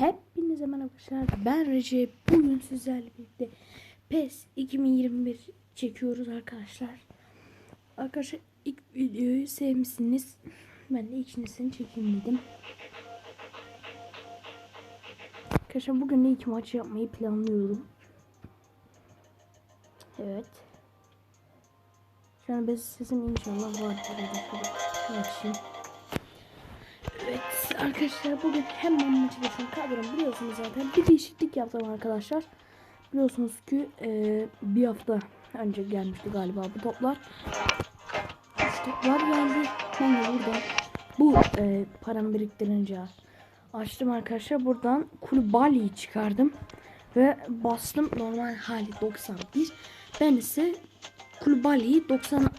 Hepinize merhaba arkadaşlar. Ben Recep. Bugün sizlerle birlikte PES 2021 çekiyoruz arkadaşlar. Arkadaşlar ilk videoyu sevmişsiniz. Ben de ikincisini çekeyim dedim. Arkadaşlar bugün de iki maç yapmayı planlıyorum. Evet. Şu an ben sesim inşallah vardır. Evet arkadaşlar bugün hemen maçı geçiyorum. Kadrom biliyorsunuz zaten bir değişiklik yaptım arkadaşlar. Biliyorsunuz ki e, bir hafta önce gelmişti galiba bu toplar. Şu toplar geldi. Ben de burada bu e, paramı biriktirince açtım arkadaşlar. Buradan Kulubali'yi çıkardım. Ve bastım normal hali 91. Ben ise Kulubali'yi 90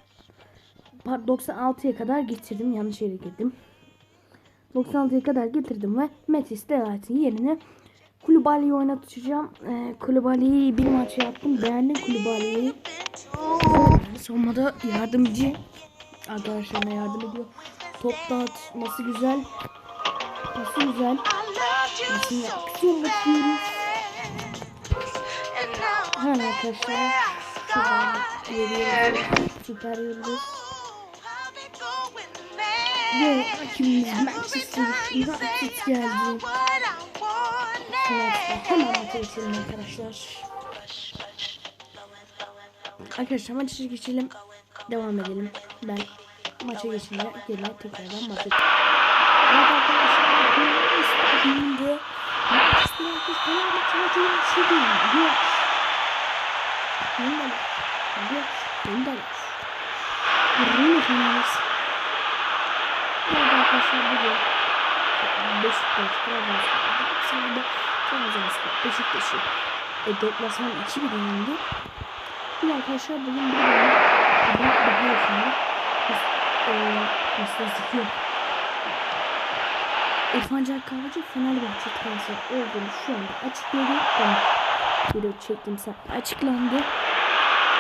96'ya kadar getirdim. Yanlış yere girdim. 96'ya kadar getirdim ve Metis Delight'ın yerine Kulübali'yi oynatacağım. Ee, Kulübali'yi bir maç yaptım. Beğendim Kulübali'yi. Sonunda yardımcı arkadaşlarına yardım ediyor. Top dağıtması güzel. Pası güzel. Pasını aksiyon bakıyoruz. Hemen arkadaşlar. Şuradan veriyoruz. Süper yıldız. Ve rakibimiz Manchester United geldi. Evet, hemen geçelim arkadaşlar. Arkadaşlar maça geçelim. Devam edelim. Ben maça geçince gene tekrardan maça Evet arkadaşlar. Bu şey. Arkadaşlar bugün Beşiktaş, Trabzonspor, Galatasaray'da Trabzonspor, Beşiktaş'ı e, deplasman 2 bir yendi. Bir arkadaşlar bugün bir bölüm Adak daha yakında Nasıl zikiyor İrfan Can Kahveci Fenerbahçe transfer olduğunu şu anda açıkladı. Ben video çektim sen açıklandı.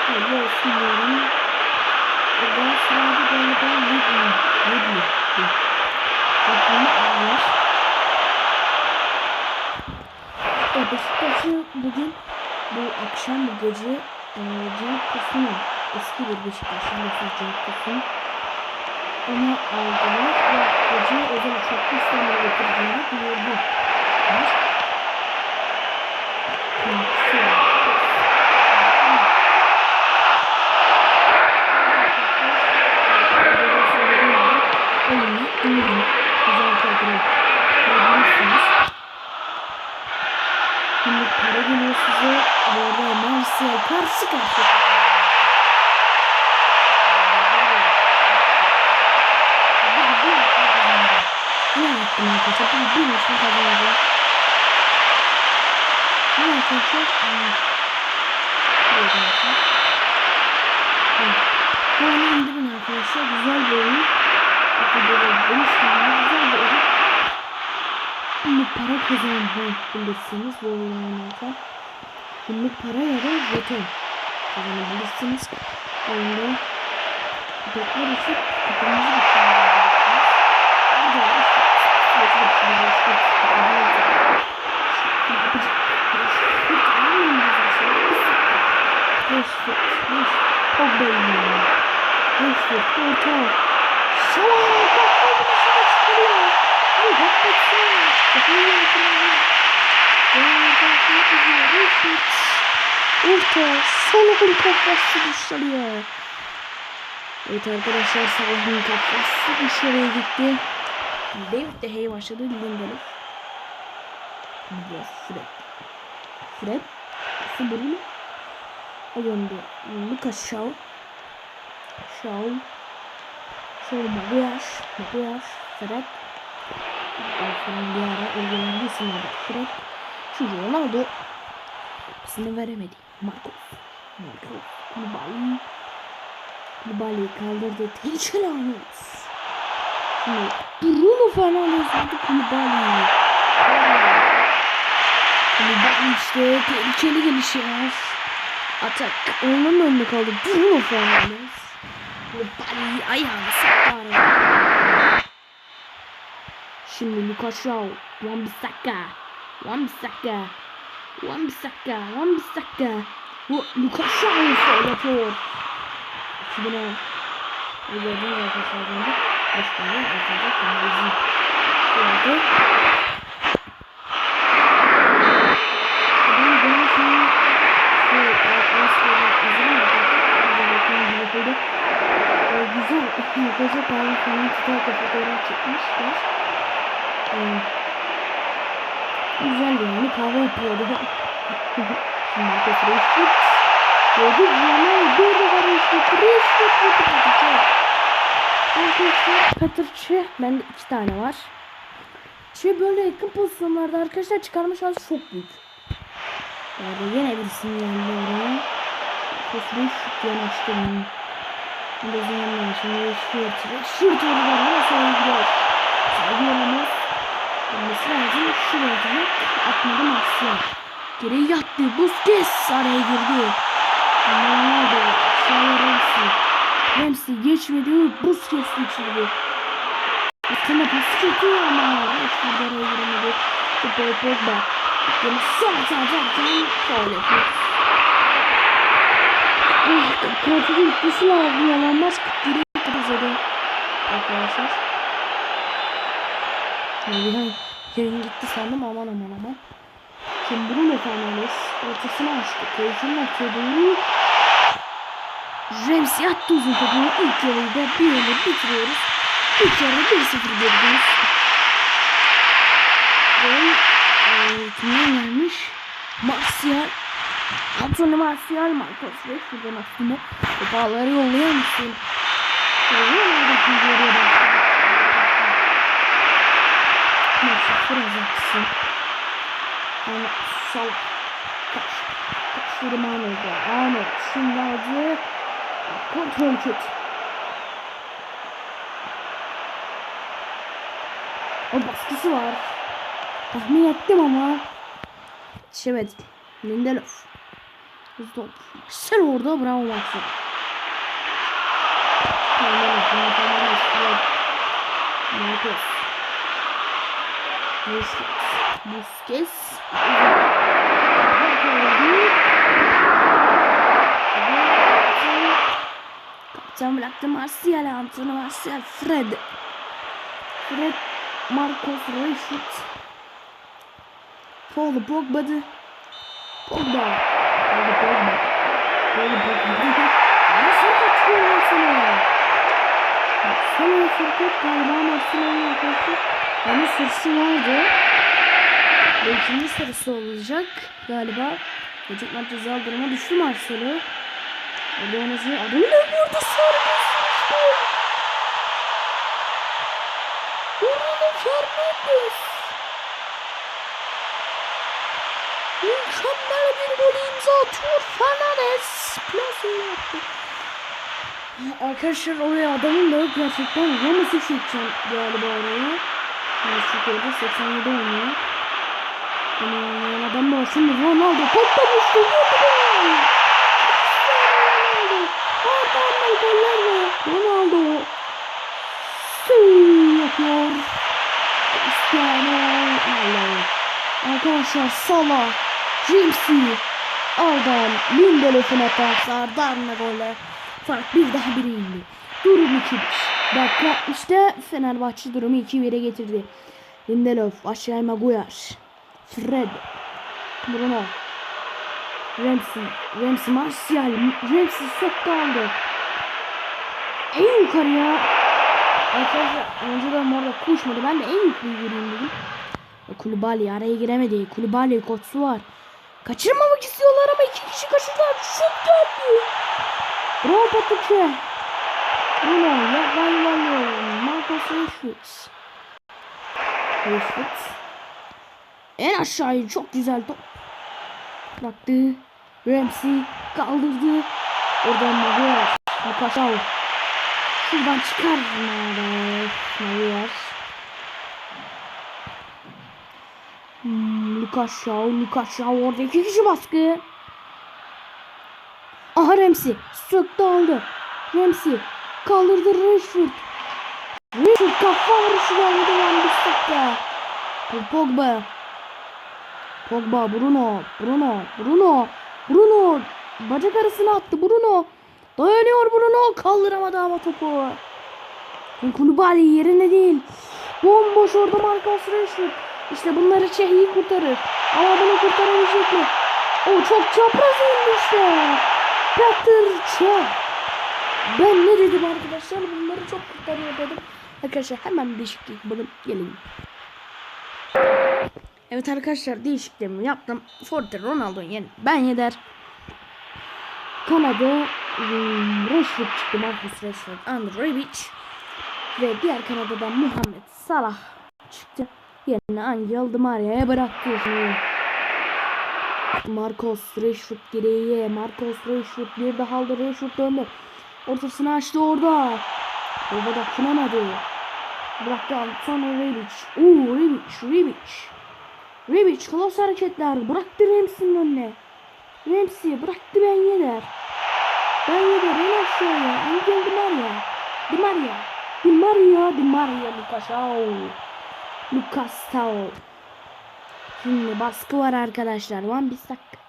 Hayırlı olsun diyorum. E, Galatasaray'da galiba Lidl, Lidl Lidl'ini alıyor. E, Beşiktaş'ı bugün bu akşam bu gece e, Cenk Tosun'u eski bir Beşiktaş'ın nefes Cenk Tosun onu aldılar ve gece özel uçaklı İstanbul'a getirdiğini duyurdu. Oyunu indirin. Güzel kadro kurabilirsiniz. Günlük para geliyor size. Bu arada Karşıya. Ne yaptım arkadaşlar? Bu bir maçın kazanacağım. Ne arkadaşlar? Bu oyunu indirin arkadaşlar. Güzel bir oyun. Demiştim güzel bir oyun. Günlük para kazanabilirsiniz bu oyunu oynarken. Günlük para ya da jeton kazanabilirsiniz. Oyunda doktor için kapımızı düşünebilirsiniz. Burada Rashford orta Salah kafayı dışına çıkarıyor Muhammed Salah Kafayı yatırıyor Rashford Orta Salah'ın kafası dışarıya. Evet arkadaşlar Salah'ın kafası dışarıya gitti. David de Gea başladı Lindelof Lindelof Fred. Fred Fred Ayondu Lucas Shaw. Shaw. Shaw Maguiar Maguiar Fred. Falan bir ara ilgilendi isimleri Fred. Şimdi Ronaldo İsmini veremedi Marcos Marcos Kubali Kubali kaldırdı Tehlikeli anons Şimdi Bruno Fernandes vurdu Kubali Kubali işte tehlikeli gelişiyor Atak onun önünde kaldı Bruno Fernandes Kubali ayağını saklar Şimdi Lucas Shaw Wan-Bissaka Wan-Bissaka. Wan-Bissaka. Wan-Bissaka. Bu Lucas faul yapıyor. Kimine? Gördüğünüz arkadaşlar bence. Beş tane arkadaşlar kırmızı. Şurada. Ben böyle şey şey Aslı'da izledim arkadaşlar. Güzel bir güzel. Falan tutarken fotoğraf çekmişler. Ee, güzel yani kahve yapıyordu. Şimdi arkadaşlar eşit. Gördük yana bir de var eşit. Eşit eşit eşit. Arkadaşlar Petrçı bende iki tane var. Şey böyle yakın pozisyonlarda arkadaşlar çıkarma şansı çok büyük. Yani yine birisini yendi oraya. Kosuyu şut yanaştı bunu. Bizim yanına şimdi şut. Şut orada sonra gidiyor. Saygı. Olması lazım. Şuraya kadar atmadı Marsial. Geri yattı. Busquets araya girdi. Ronaldo. Aşağıya Ramsey. Ramsey geçmedi. Busquets geçirdi. Aslında pası kötü ama hiçbir araya giremedi. Paul Pogba. Yine sağ taraftan faul yapıyor. Korkucu gitmesi lazım. Yalanmaz. Direkt kazandı. Arkadaşlar. Yayın gitti sandım aman aman aman. Şimdi Bruno Fernandes ortasını açtı. Keyfinin atıyor doğru. Ramsey attı uzun topunu. İlk yarıyı da bir yere bitiriyoruz. İlk yarıda 1-0 gerideyiz. Gol e, kimden gelmiş? Martial. Anthony Martial, Marcos Rashford'un aslında toparları yollayan mısın? Ronaldo ikinci yarıya başladı. Neyse kıracaksın. Yani Salah. Kaç. Kaçırım Arnold'a. Arnold. Şimdi aldı. Kontrol kötü. O baskısı var. Tahmin ettim ama. Yetişemedim. Lindelof. Hızlı top. Sen orada bravo Marcel. Lindelof. Lindelof. Busquets. Busquets. Kaptan bıraktı Martial. Antony Martial. Fred. Fred. Marcos Rashford. Paul Pogba'dı. Pogba. Paul Pogba. Paul Pogba. Nasıl kaçıyor sana? Sana fırkat galiba Marcel'in arkadaşı. Yani sırsı vardı. Ve ikinci sarısı olacak galiba. Çocuk maç ceza duruma düştü Marcel'ı. Orada oynasın. Adını ne serbest düştü. Bruno Fernandes. Mükemmel bir gol imza atıyor Fernandes. Plase yaptı. Arkadaşlar oraya adamın da yok gerçekten. Ramos'u çekeceğim galiba oraya. Yani orada 87 oynuyor. Ama oynayan adam var. Şimdi Ronaldo patlamıştı. Ronaldo. Arda goller ve Ronaldo. Süüü yapıyor. Cristiano Ronaldo. Arkadaşlar Salah, Ramsey, Ardan, Lindelof'un hatası Ardan'la goller. Fark bir daha biri indi. Durum 2-1. Dakika işte Fenerbahçe durumu 2-1'e getirdi. Lindelof, Aşağı Maguire, Fred, Bruno, Ramsey, Ramsey Martial, Ramsey soktu aldı. En yukarıya Arkadaşlar bu arada koşmadı. Ben de en yukarı gireyim dedim. Kulübali araya giremedi. Kulübali koçsu var. Kaçırmamak istiyorlar ama iki kişi kaçırdılar. Şut geldi. Bravo Patrick'e. Bruno yuvarlıyor. Marcos Rashford. Rashford. En aşağıya çok güzel top. Baktı. Ramsey kaldırdı. Oradan Maguire. Lukaku. Şuradan çıkar. Maguire. Hmm, Lucas Shaw, Lucas Shaw orada iki kişi baskı. Aha Ramsey söktü aldı. Ramsey kaldırdı Rashford. Rashford kafa vuruşu geldi lan bir dakika. Pogba. Pogba, Bruno, Bruno, Bruno, Bruno. Bacak arasına attı Bruno. Dayanıyor Bruno. Kaldıramadı ama topu. Kulübali yerinde değil. Bomboş orada Marcus Rashford. İşte bunları Çehi'yi kurtarır. Ama bunu kurtarabilecek mi? O çok çapraz indi işte. Peter Cech. Ben ne dedim arkadaşlar? Bunları çok kurtarıyor dedim. Arkadaşlar hemen değişiklik yapalım. Gelin. Evet arkadaşlar değişikliğimi yaptım. Forte Ronaldo yen ben yeder. Kanada hmm, Rashford çıktı. Marcus Rashford. Andre Rebic. Ve diğer Kanada'dan Muhammed Salah çıktı. Yerine Angel Di Maria'ya bıraktı. Marcos Rashford geriye. Marcos Rashford bir daha aldı. Rashford döndü. Ortasını açtı orada. Orada da kınamadı. Bıraktı Antonio Rebic. Uuu Rebic, Rebic. Rebic klas hareketler. Bıraktı Ramsey'nin önüne. Ramsey bıraktı Ben Yedder. Ben Yedder en aşağıya. Angel Di Maria. Di Maria. Di Maria. Di Maria. Lucas Tau. Lucas Tau. Şimdi baskı var arkadaşlar. Van Bissak.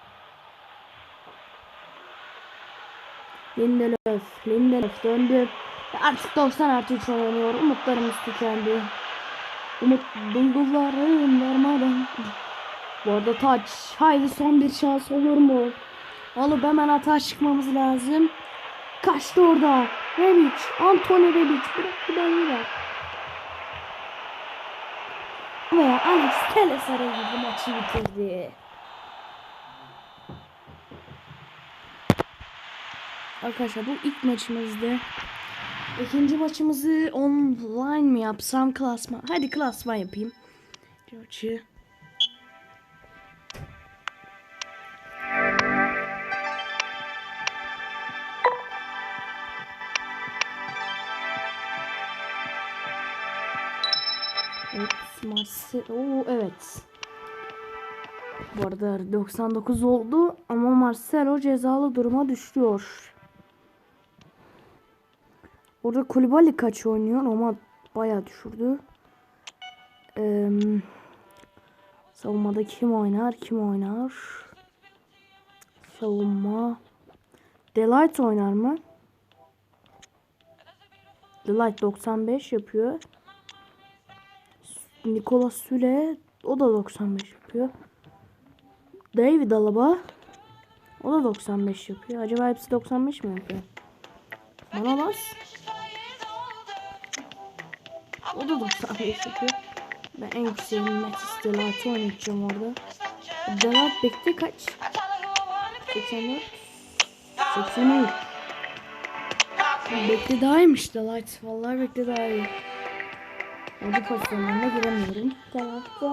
Lindelöf. Lindelöf döndü. Artık 90 artı 3 oynanıyor. Umutlarımız tükendi. Umut duygularım darmadan. Bu arada taç. Haydi son bir şans olur mu? Alıp hemen atağa çıkmamız lazım. Kaçtı orada. Rebic. Antonio Rebic. Bıraktı ben yine. Ve Alex Telles girdi maçı bitirdi. Arkadaşlar bu ilk maçımızdı. İkinci maçımızı online mi yapsam klasman? Hadi klasman yapayım. Maçı. Evet maçı. Oo evet. Bu arada 99 oldu ama Marcelo cezalı duruma düşüyor. Orada Kulübali kaç oynuyor ama bayağı düşürdü. Ee, savunmada kim oynar? Kim oynar? Savunma. Delight oynar mı? Delight 95 yapıyor. Nicolas Süle o da 95 yapıyor. David Alaba o da 95 yapıyor. Acaba hepsi 95 mi yapıyor? Bana bas. O da 95 yapıyor. Ben en yükseğim Metis Delight oynayacağım orada. Delight bekle kaç? 84 83 Bekle daha iyiymiş Delight. Vallahi bekle daha iyi. Orada pozisyonlarına giremiyorum. Delight'ta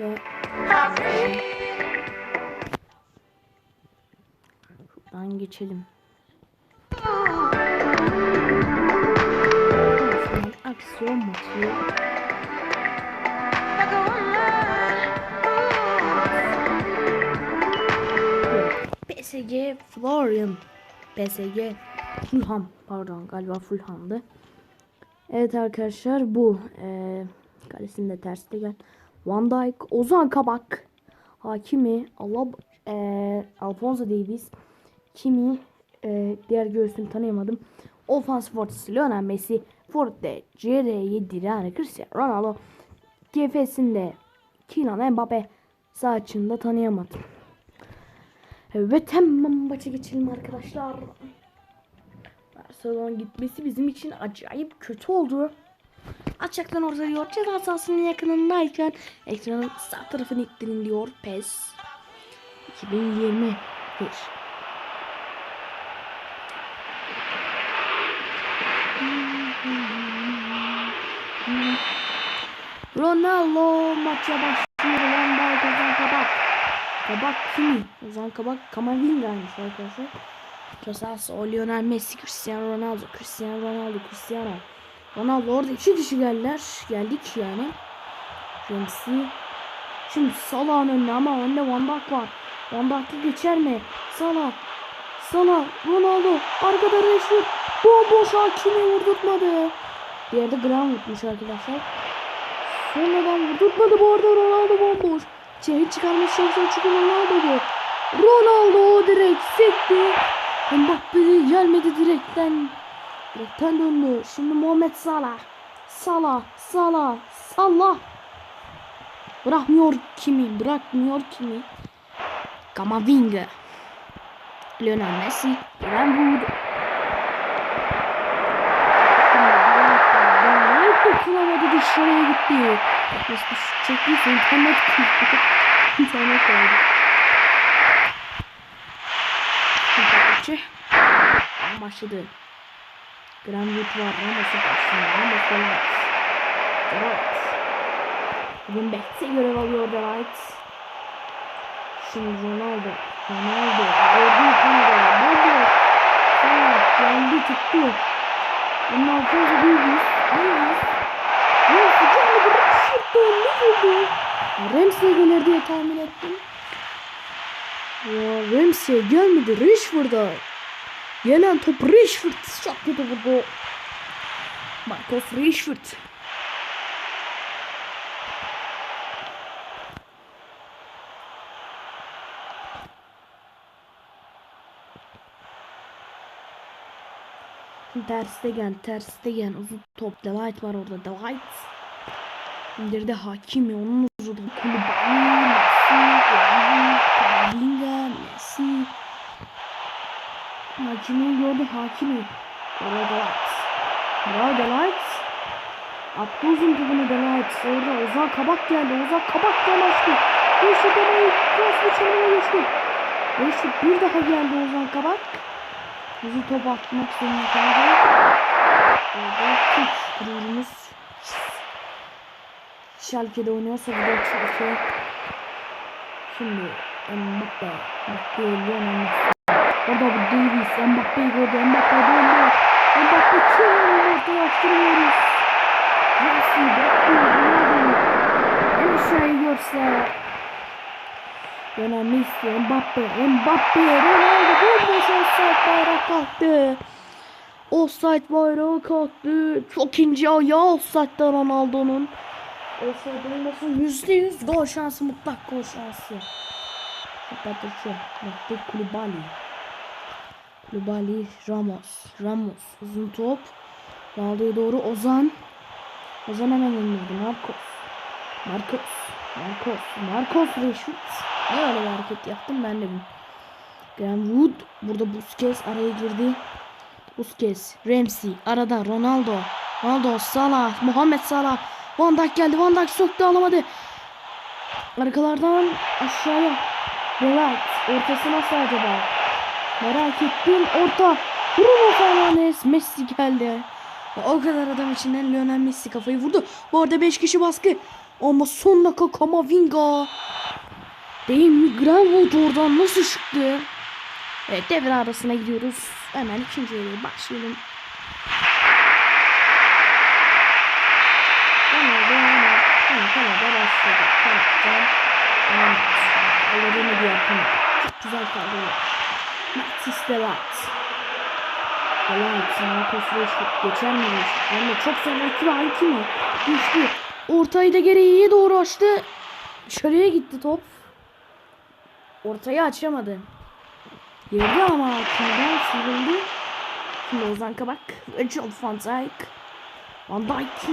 ve Şuradan geçelim. PSG Florian. PSG Fulham. Pardon galiba Fulham'dı. Evet arkadaşlar bu. Ee, kalesinde ters de gel. Van Dijk, Ozan Kabak, Hakimi, Allah, ee, Alfonso Davies, Kimi, ee, diğer göğsünü tanıyamadım. Offensive ortası Lionel Messi, Forte, CR7 Dirane, Cristiano Ronaldo, GF'sinde Kylian Mbappe, sağ tanıyamadım. Evet hemen maça geçelim arkadaşlar. Barcelona gitmesi bizim için acayip kötü oldu. Açıktan orta diyor. Ceza sahasının yakınındayken ekranın sağ tarafını ittirin diyor. PES 2021. Ronaldo maça başlıyor. Ozan Kabak. Kabak kimi? Ozan Kabak Kamavinga'ymış arkadaşlar. Cezası o Lionel Messi, Cristiano Ronaldo, Cristiano Ronaldo, Cristiano. Ronaldo orada iki kişi geldiler. Geldik yani. Ramsey. Şimdi Salah'ın önüne ama önde Van Dijk var. Van Dijk'ı geçer mi? Salah. Salah. Ronaldo. Arkada Rashford. Bomboş hakimi vurdurtmadı. Bir yerde Graham vurmuş arkadaşlar. Sonradan vurdurtmadı bu arada Ronaldo bomboş. Çeyi çıkarmış şansı çünkü Ronaldo bu. Ronaldo direkt sekti. Mbappe gelmedi direkten. Direkten döndü. Şimdi Muhammed Salah. Salah, Salah, Salah. Bırakmıyor kimi, bırakmıyor kimi. Kamavinga. Lionel Messi. Greenwood. Dokunamadı dışarıya gitti. Nasıl çektiyse internet gitti. internet oldu. Fenerbahçe. Başladı. Greenwood var. Ramos'un karşısında. Ramos Delight. Delight. Bugün Bekse görev alıyor Delight. Şimdi Ronaldo. Ronaldo. Gördü Kanada. Buldu. Sonra geldi tuttu. Ondan sonra Davis. Davis. Ramsey gelmedi. Rashford ne vurdu? Ramsey gelir diye tahmin ettim. Ya Ramsey gelmedi. Rashford'a. Gelen top Rashford. Çok kötü vurdu. Marcus Rashford. Şimdi terste gel, terste gel. Uzun top. Delight var orada. Delight. İndirdi Hakimi. Onun uzun Kulübani, Messi, Kamavinga, Messi. Hakimi gördü Hakimi. Orada Delight. Bravo Delight. Attı uzun topunu Delight. Orada Ozan Kabak geldi. Ozan Kabak ama klas bir çabuk geçti. Reşit bir daha geldi Ozan Kabak. Hızlı top atmak zorunda kaldı. Orada Türk gururumuz Schalke'de oynuyorsa bu da Schalke. Şimdi Mbappe, Mbappe, Messi. Orada bu Davis, Mbappe'yi gördü, Mbappe döndü. Mbappe açtırmıyoruz. Messi, Mbappe, Ronaldo. En aşağıyı görse. Lionel Messi, Mbappe, Mbappe, Ronaldo bomboş offside bayrak kalktı. Offside bayrağı kalktı. Çok ince ayağı offside'da Ronaldo'nun. Offside olmasın yüzde yüz gol şansı mutlak gol şansı. Kapatıcı. Mehmet Kulübali. Kulübali Ramos. Ramos uzun top. Ronaldo'ya doğru Ozan. Ozan hemen indirdi. Marcos. Marcos. Marcos. Marcos Rashford. Ne öyle bir hareket yaptım ben de bilmiyorum. Greenwood. Burada Busquets araya girdi. Busquets. Ramsey. Arada Ronaldo. Ronaldo. Salah. Muhammed Salah. Van Dijk geldi. Van Dijk soktu alamadı. Arkalardan aşağıya. Delight. Ortası nasıl acaba? Merak ettim. Orta. Bruno Fernandes. Messi geldi. O kadar adam içinden Lionel Messi kafayı vurdu. Bu arada 5 kişi baskı. Ama son dakika Kamavinga. Mi? Greenwood oradan nasıl çıktı? Evet devre arasına gidiyoruz. Hemen ikinci yarıya başlayalım. Kanada başladı. Kanattan evet. Ellerini diğer kanat. Çok güzel kaldırıyor. Mattis Delight. Delight. Marcus Rashford. Geçer mi Rashford? Hem de çok sonra iki var. iki mi? Düştü. Ortayı da geriye doğru açtı. Dışarıya gitti top. Ortayı açamadı. Girdi ama kimden sıyrıldı. Şimdi Ozan Kabak. Rachel Van Dijk. Van Dijk?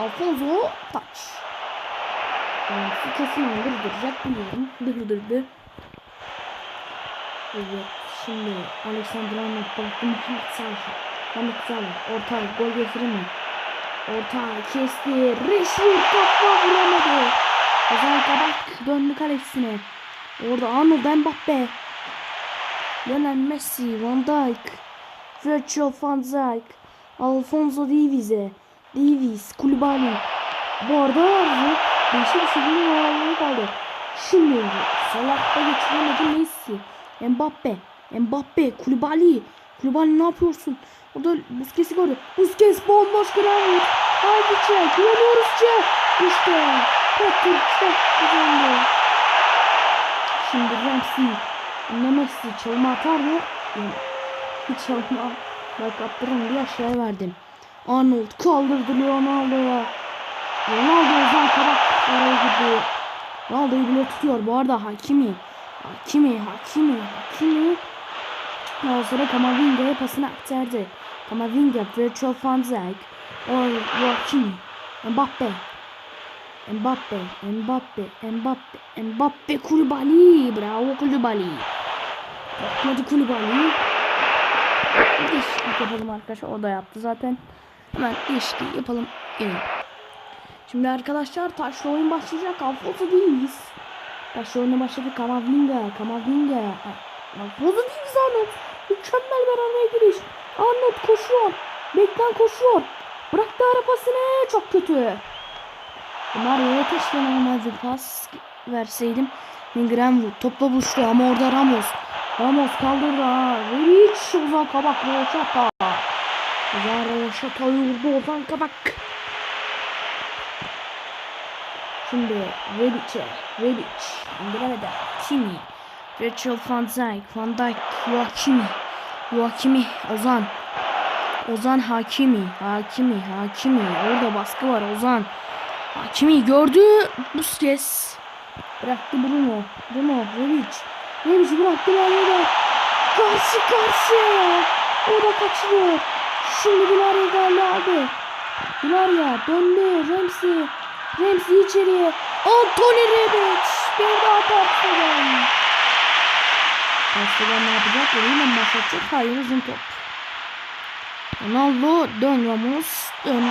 Alfonso. Taç. Yani şu kesin durduracak biliyorum. Durdurdu. Evet. Şimdi Alexander Arnold bıraktı Muhammed Salah. Muhammed Salah. Orta gol getirir mi? Orta kesti. Rashford kafa vuramadı. Ozan Kabak döndü kalesine. Orada Arnold Mbappe. Lionel Messi, Van Dijk, Virgil van Dijk, Alfonso Davies'e, Davies, Kulübali. Bu arada değişik bir şekilde yorumları kaldı. Şimdi Salah'ta geçiremedi Messi, Mbappe, Mbappe, Kulübali. Kulübali ne yapıyorsun? O da Busquets'i gördü. Busquets bomboş Greenwood. Haydi çek, güveniyoruz çek. İşte, Patrick çok güzeldi. Şimdi Ramsey ne Messi çalma atar mı? Çalma. Bak attırın diye aşağıya verdim. Arnold kaldırdı Ronaldo'ya. Ronaldo Ozan oraya gidiyor. Ronaldo'yu bile tutuyor. Bu arada Hakimi. Hakimi, Hakimi, Hakimi. Ondan sonra Kamavinga'ya pasını aktardı. Kamavinga, Virtual van Dijk. O Hakimi. Mbappe. Mbappe, Mbappe, Mbappe, Mbappe, Kulübali. Bravo Kulübali. Hadi Kulübali. Değişiklik yapalım arkadaşlar. O da yaptı zaten. Hemen değişiklik yapalım. Evet. Şimdi arkadaşlar taşlı oyun başlayacak. Alfonso değiliz. Taşlı oyuna başladık. Kamavinga, Kamavinga. Alfonso değiliz Arnold. Mükemmel bir giriş. Arnold koşuyor. Bekten koşuyor. Bıraktı arabasını. Çok kötü. Mario'ya keşke normal bir pas verseydim. Greenwood topla buluştu ama orada Ramos. Ramos kaldırdı ha. Hiç Ozan Kabak Roşata. Ozan Roşata vurdu Ozan Kabak. Şimdi Rebiç'e. Rebiç. İndiremedi. Kimi. Rachel Van Dijk. Van Dijk. Joachimi. Joachimi. Ozan. Ozan Hakimi. Hakimi. Hakimi. Orada baskı var Ozan. Hakimi gördü. Busquets. Bıraktı Bruno. Bruno. Rebic. Rebic bıraktı Mario Karşı karşıya. O da kaçırıyor. Şimdi Dilaria geldi aldı. Dilaria döndü. Ramsey. Ramsey içeriye. Anthony Rebic. Bir daha Terstegen. Terstegen ne yapacak? Yine başlatacak. Hayır uzun top. Ronaldo dön Ramos. Dön.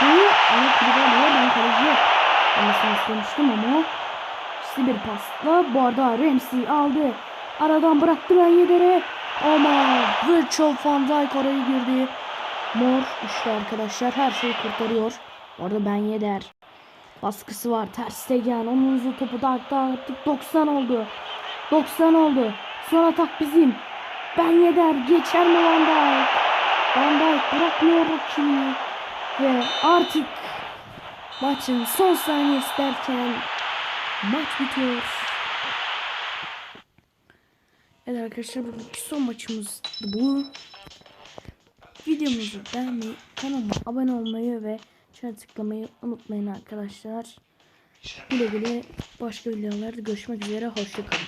Bu ama Kulübeli'ye ben kaleciye olmasını istemiştim ama işte bir pasla bu arada Ramsey aldı. Aradan bıraktı ben yedere ama Virtual van Dijk araya girdi. Mor işte arkadaşlar her şeyi kurtarıyor. Bu arada ben yeder. Baskısı var. Ter Stegen. Onun uzun topu tak tak 90 oldu. 90 oldu. Son atak bizim. Ben yeder. Geçer mi Van Dijk? Van Dijk bırakmıyor rakibini. Ve artık maçın son saniyesi derken maç bitiyor. Evet arkadaşlar bugünkü son maçımız bu. Videomuzu beğenmeyi, kanalıma abone olmayı ve çana tıklamayı unutmayın arkadaşlar. Güle güle başka videolarda görüşmek üzere. Hoşçakalın.